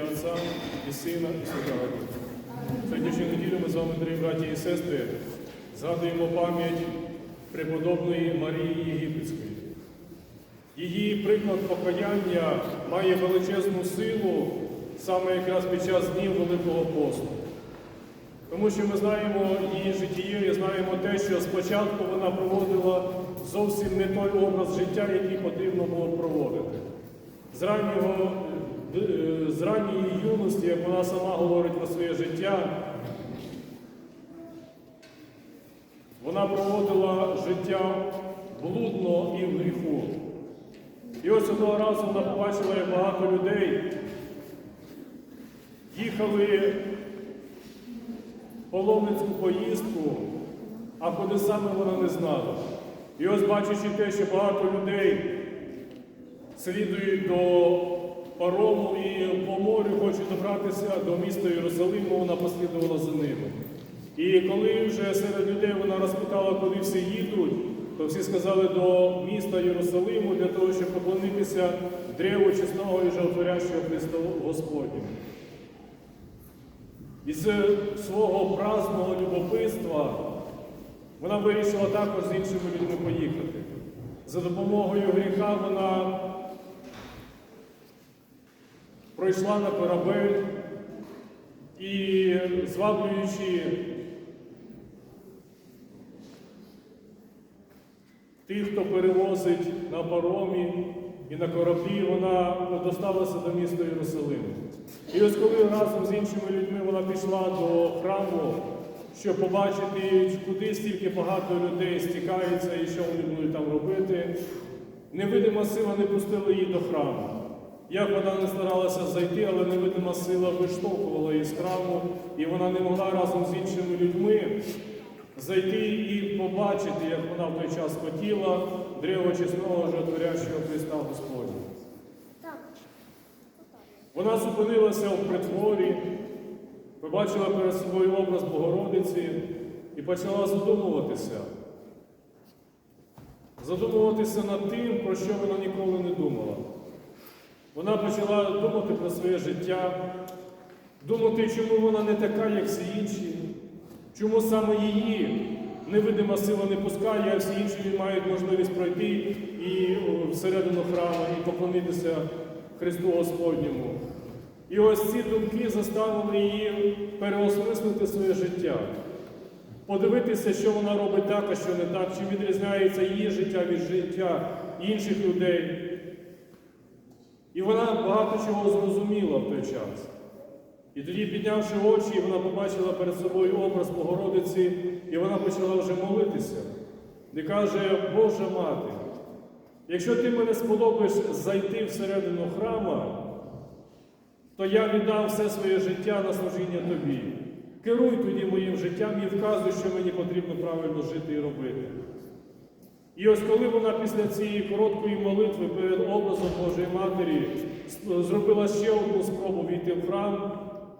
ім'я Отця і Сина, і Святого Духа. Сьогоднішню неділю ми з вами, дорогі браті і сестри, згадуємо пам'ять преподобної Марії Єгипетської. Її приклад покаяння має величезну силу саме якраз під час днів Великого посту. Тому що ми знаємо її життєє, і знаємо те, що спочатку вона проводила зовсім не той образ життя, який потрібно було проводити. З, раннього, з ранньої юності, як вона сама говорить про своє життя, вона проводила життя блудно і в гріху. І ось одного разу вона побачила, як багато людей їхали в паломницьку поїздку, а куди саме вона не знала. І ось бачачи те, що багато людей слідують до парому і по морю хочуть добратися до міста Єрусалиму, вона послідувала за ними. І коли вже серед людей вона розпитала, куди всі їдуть, то всі сказали до міста Єрусалиму для того, щоб поклонитися древу чесного і животворящого Христа Господнього. Із свого праздного любопитства вона вирішила також з іншими людьми поїхати. За допомогою гріха вона пройшла на корабель і, зваблюючи тих, хто перевозить на паромі і на кораблі, вона доставилася до міста Єрусалиму. І ось коли разом з іншими людьми вона пішла до храму, щоб побачити, куди стільки багато людей стікаються і що вони будуть там робити, невидима сила не пустила її до храму. Як вона не старалася зайти, але невидима сила виштовхувала її з храму, і вона не могла разом з іншими людьми зайти і побачити, як вона в той час хотіла древо чесного животворящого Христа Господня. Вона зупинилася в притворі, побачила перед собою образ Богородиці і почала задумуватися. Задумуватися над тим, про що вона ніколи не думала. Вона почала думати про своє життя, думати, чому вона не така, як всі інші, чому саме її невидима сила не пускає, а всі інші мають можливість пройти і всередину храму і поклонитися Христу Господньому. І ось ці думки заставили її переосмислити своє життя, подивитися, що вона робить так, а що не так, чи відрізняється її життя від життя інших людей. І вона багато чого зрозуміла в той час. І тоді, піднявши очі, вона побачила перед собою образ Богородиці, і вона почала вже молитися. І каже, Божа мати, якщо ти мене сподобаєш зайти всередину храма, то я віддам все своє життя на служіння тобі. Керуй тоді моїм життям і вказуй, що мені потрібно правильно жити і робити. І ось коли вона після цієї короткої молитви перед образом Божої Матері зробила ще одну спробу війти в храм,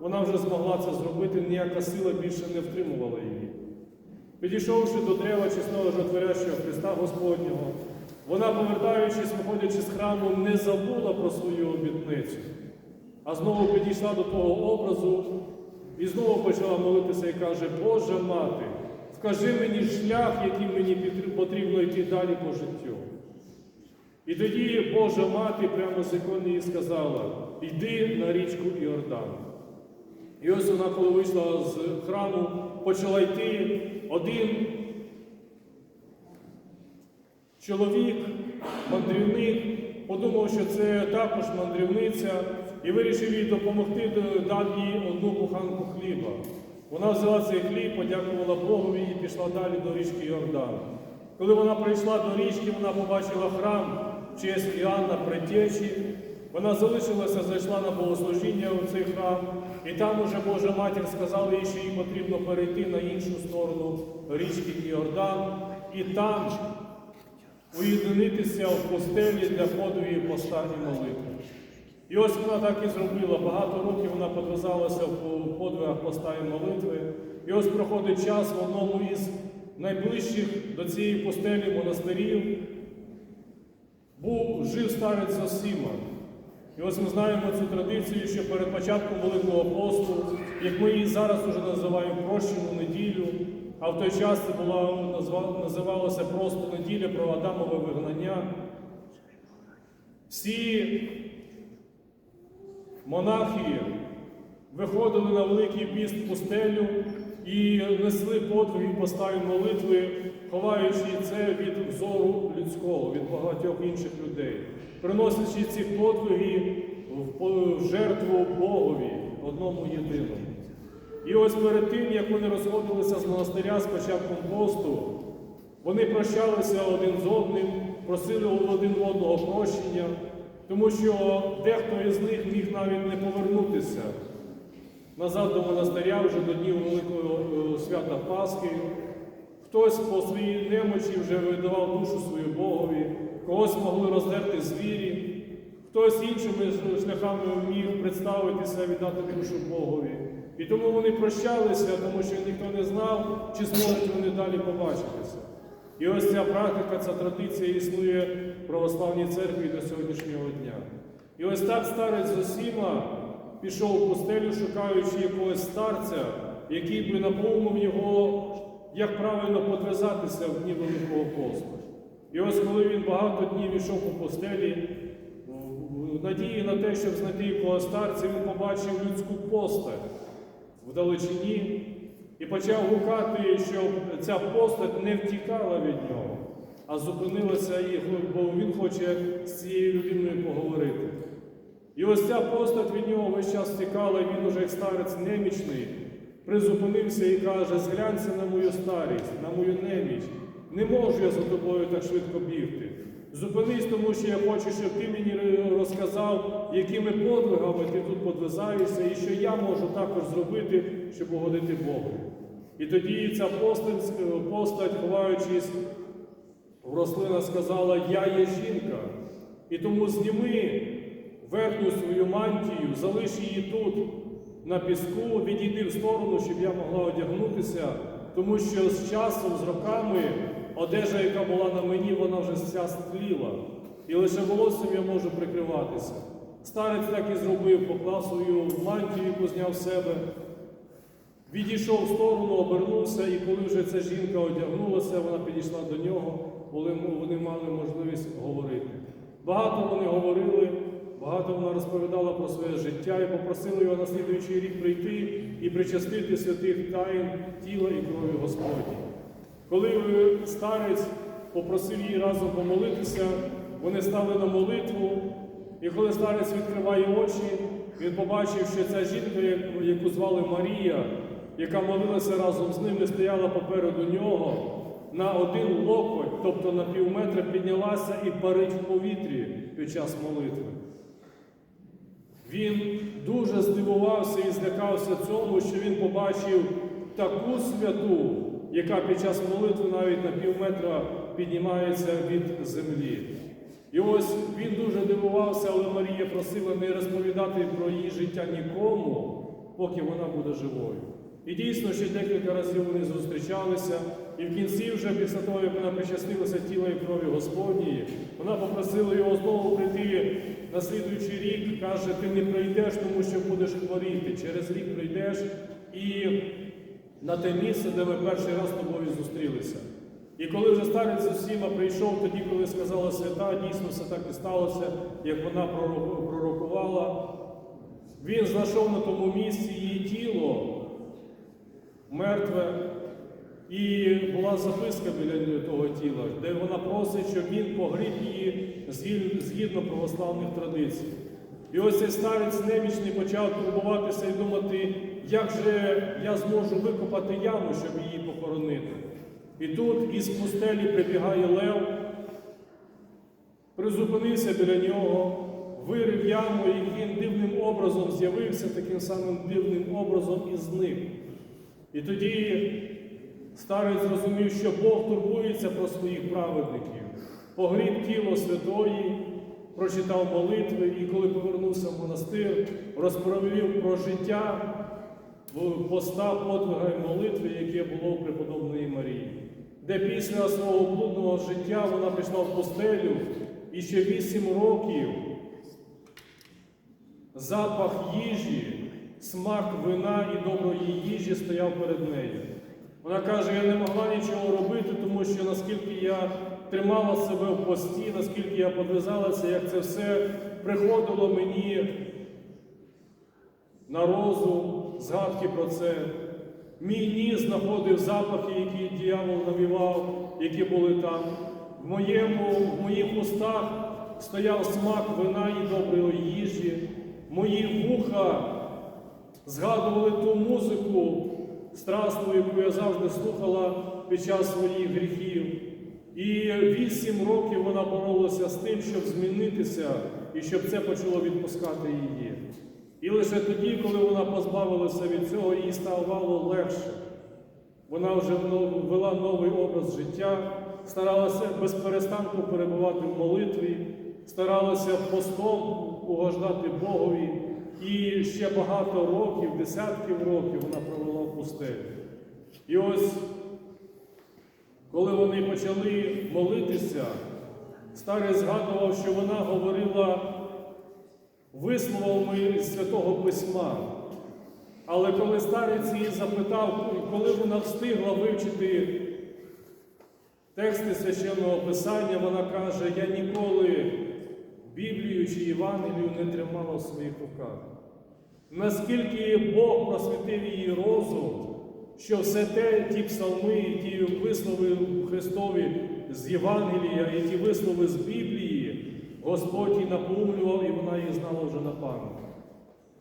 вона вже змогла це зробити, ніяка сила більше не втримувала її. Підійшовши до дерева чесного жотворящого Христа Господнього, вона, повертаючись, виходячи з храму, не забула про свою обітницю, а знову підійшла до того образу і знову почала молитися і каже, Боже мати, вкажи мені шлях, яким мені потрібно йти далі по життю. І тоді Божа мати прямо з ікони сказала, йди на річку Іордан. І ось вона, коли вийшла з храму, почала йти один чоловік, мандрівник, подумав, що це також мандрівниця, і вирішив їй допомогти, дав їй одну буханку хліба. Вона взяла цей хліб, подякувала Богові і пішла далі до річки Йордан. Коли вона прийшла до річки, вона побачила храм в честь Іоанна Предтечі. Вона залишилася, зайшла на богослужіння у цей храм, і там уже Божа матір сказала їй, що їй потрібно перейти на іншу сторону річки Йордан, і там уєдинитися в постелі для подвигів поста і молитви. І ось вона так і зробила. Багато років вона подвизалася в подвигах поста молитви. І ось проходить час в одному із найближчих до цієї постелі монастирів. Був жив старець Зосима. І ось ми знаємо цю традицію, що перед початком Великого посту, як ми її зараз уже називаємо прощену неділю, а в той час це була називалася просто неділя про Адамове вигнання. Всі монахи виходили на Великий піст пустелю і несли подвиги постаю молитви, ховаючи це від взору людського, від багатьох інших людей, приносячи ці подвиги в жертву Богові, одному єдиному. І ось перед тим, як вони розходилися з монастиря з початком посту, вони прощалися один з одним, просили один одного прощення, тому що дехто із них міг навіть не повернутися назад до монастиря вже до днів Великого е, свята Пасхи. Хтось по своїй немочі вже видавав душу свою Богові, когось могли роздерти звірі, хтось іншими шляхами міг представитися, віддати душу Богові. І тому вони прощалися, тому що ніхто не знав, чи зможуть вони далі побачитися. І ось ця практика, ця традиція існує в православній церкві до сьогоднішнього дня. І ось так старець Зосіма пішов у пустелю, шукаючи якогось старця, який би наповнив його, як правильно подвизатися в дні Великого посту. І ось коли він багато днів йшов по пустелі, в надії на те, щоб знайти якогось старця, він побачив людську постать вдалечині і почав гукати, щоб ця постать не втікала від нього, а зупинилася, і- бо він хоче з цією людиною поговорити. І ось ця постать від нього весь час втікала, і він уже як старець немічний, призупинився і каже: зглянься на мою старість, на мою неміч. Не можу я за тобою так швидко бігти. Зупинись, тому що я хочу, щоб ти мені розказав, якими подвигами ти тут подвизаєшся, і що я можу також зробити, щоб угодити Богу. І тоді ця постать, ховаючись в рослина, сказала: Я є жінка, і тому зніми верхню свою мантію, залиш її тут, на піску, відійди в сторону, щоб я могла одягнутися, тому що з часом, з роками, одежа, яка була на мені, вона вже вся стліла, і лише волоссям я можу прикриватися. Старець так і зробив, поклав свою мантію, яку зняв себе, Відійшов в сторону, обернувся, і коли вже ця жінка одягнулася, вона підійшла до нього, коли вони мали можливість говорити. Багато вони говорили, багато вона розповідала про своє життя і попросила його на слідуючий рік прийти і причастити святих тайн тіла і крові Господні. Коли е, старець попросив її разом помолитися, вони стали на молитву, і коли старець відкриває очі, він побачив, що ця жінка, яку- звали Марія, яка молилася разом з ними, стояла попереду нього, на один локоть, тобто на пів метра, піднялася і парить в повітрі під час молитви. Він дуже здивувався і злякався цьому, що він побачив таку святу, яка під час молитви навіть на пів метра піднімається від землі. І ось він дуже дивувався, але Марія просила не розповідати про її життя нікому, поки вона буде живою. І дійсно, ще декілька разів вони зустрічалися, і в кінці, вже після того, як вона причастилася тіла і крові Господньої, вона попросила його знову прийти на слідуючий рік, каже, ти не прийдеш, тому що будеш хворіти. Через рік прийдеш і на те місце, де ми перший раз з тобою зустрілися. І коли вже старець з усіма прийшов, тоді, коли сказала свята, дійсно все так і сталося, як вона пророкувала, він знайшов на тому місці її тіло мертве, і була записка біля того тіла, де вона просить, щоб він погріб її згідно православних традицій. І ось цей старець немічний почав турбуватися і думати, як же я зможу викопати яму, щоб її похоронити. І тут із пустелі прибігає лев, призупинився біля нього, вирив яму, і він дивним образом з'явився таким самим дивним образом і зник. І тоді старець зрозумів, що Бог турбується про своїх праведників, погріб тіло святої, прочитав молитви, і коли повернувся в монастир, розповів про життя поста, подвига і молитви, яке було у преподобної Марії, де після свого блудного життя вона пішла в постелю і ще вісім років запах їжі, смак вина і доброї їжі стояв перед нею. Вона каже, я не могла нічого робити, тому що наскільки я тримала себе в пості, наскільки я подвизалася, як це все приходило мені на розум, згадки про це. Мій ніс знаходив запахи, які дьявол навівав, які були там. В, моєму, в моїх устах стояв смак вина і доброї їжі. Мої вуха згадували ту музику страстну, яку я завжди слухала під час своїх гріхів. І вісім років вона боролася з тим, щоб змінитися і щоб це почало відпускати її. І лише тоді, коли вона позбавилася від цього, їй ставало легше. Вона вже вела новий образ життя, старалася без перестанку перебувати в молитві, старалася постом угождати Богові. І ще багато років, десятків років вона провела в пустелі. І ось, коли вони почали молитися, старий згадував, що вона говорила висловами з Святого Письма. Але коли старець її запитав, коли вона встигла вивчити тексти священного Писання, вона каже, я ніколи Біблію чи Євангелію не тримала в своїх руках. Наскільки Бог просвітив її розум, що все те, ті псалми, і ті вислови Христові з Євангелія, і ті вислови з Біблії, Господь її наповнював, і вона її знала вже на пам'ять.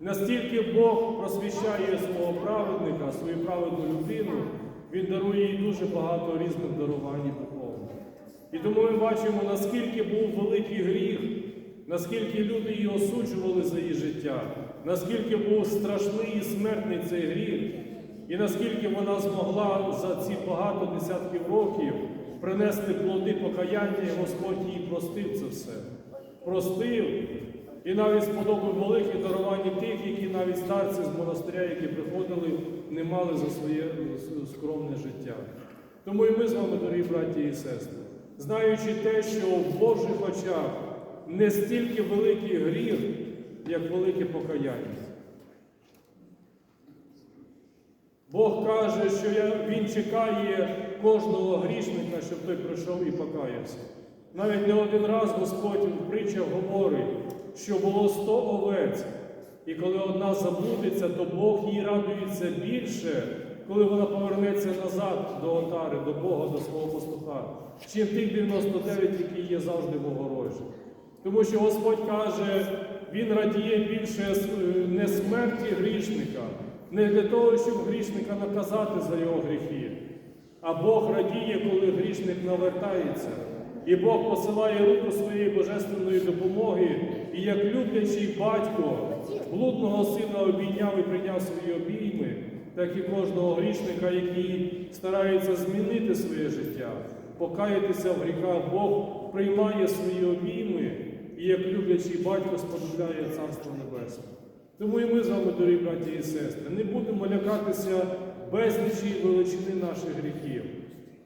Настільки Бог просвіщає свого праведника, свою праведну людину, Він дарує їй дуже багато різних дарувань і духовних. І тому ми бачимо, наскільки був великий гріх, наскільки люди її осуджували за її життя, наскільки був страшний і смертний цей гріх, і наскільки вона змогла за ці багато десятків років принести плоди покаяння, і Господь їй простив це все. Простив і навіть сподобав великі дарування тих, які навіть старці з монастиря, які приходили, не мали за своє скромне життя. Тому і ми з вами, дорогі браті і сестри, знаючи те, що в Божих очах не стільки великий гріх, як велике покаяння. Бог каже, що Він чекає кожного грішника, щоб той прийшов і покаявся. Навіть не один раз Господь в притчах говорить, що було сто овець, і коли одна забудеться, то Бог їй радується більше, коли вона повернеться назад до отари, до Бога, до свого пастуха, чим тих 99, які є завжди в. Тому що Господь каже, Він радіє більше не смерті грішника, не для того, щоб грішника наказати за його гріхи, а Бог радіє, коли грішник навертається. І Бог посилає руку своєї божественної допомоги, і як люблячий батько блудного сина обійняв і прийняв свої обійми, так і кожного грішника, який старається змінити своє життя, покаятися в гріхах, Бог приймає свої обійми і як люблячий батько сподобляє Царство Небесне. Тому і ми з вами, дорогі браті і сестри, не будемо лякатися безлічі величини наших гріхів,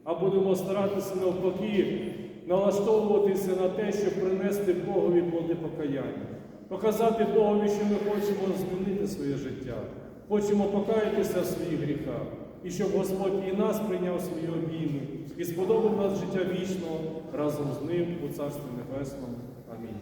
а будемо старатися навпаки налаштовуватися на те, щоб принести Богові плоди покаяння, показати Богові, що ми хочемо змінити своє життя, хочемо покаятися в своїх гріхах, і щоб Господь і нас прийняв свої обійми і сподобав нас життя вічного разом з ним у Царстві Небесному. Амінь.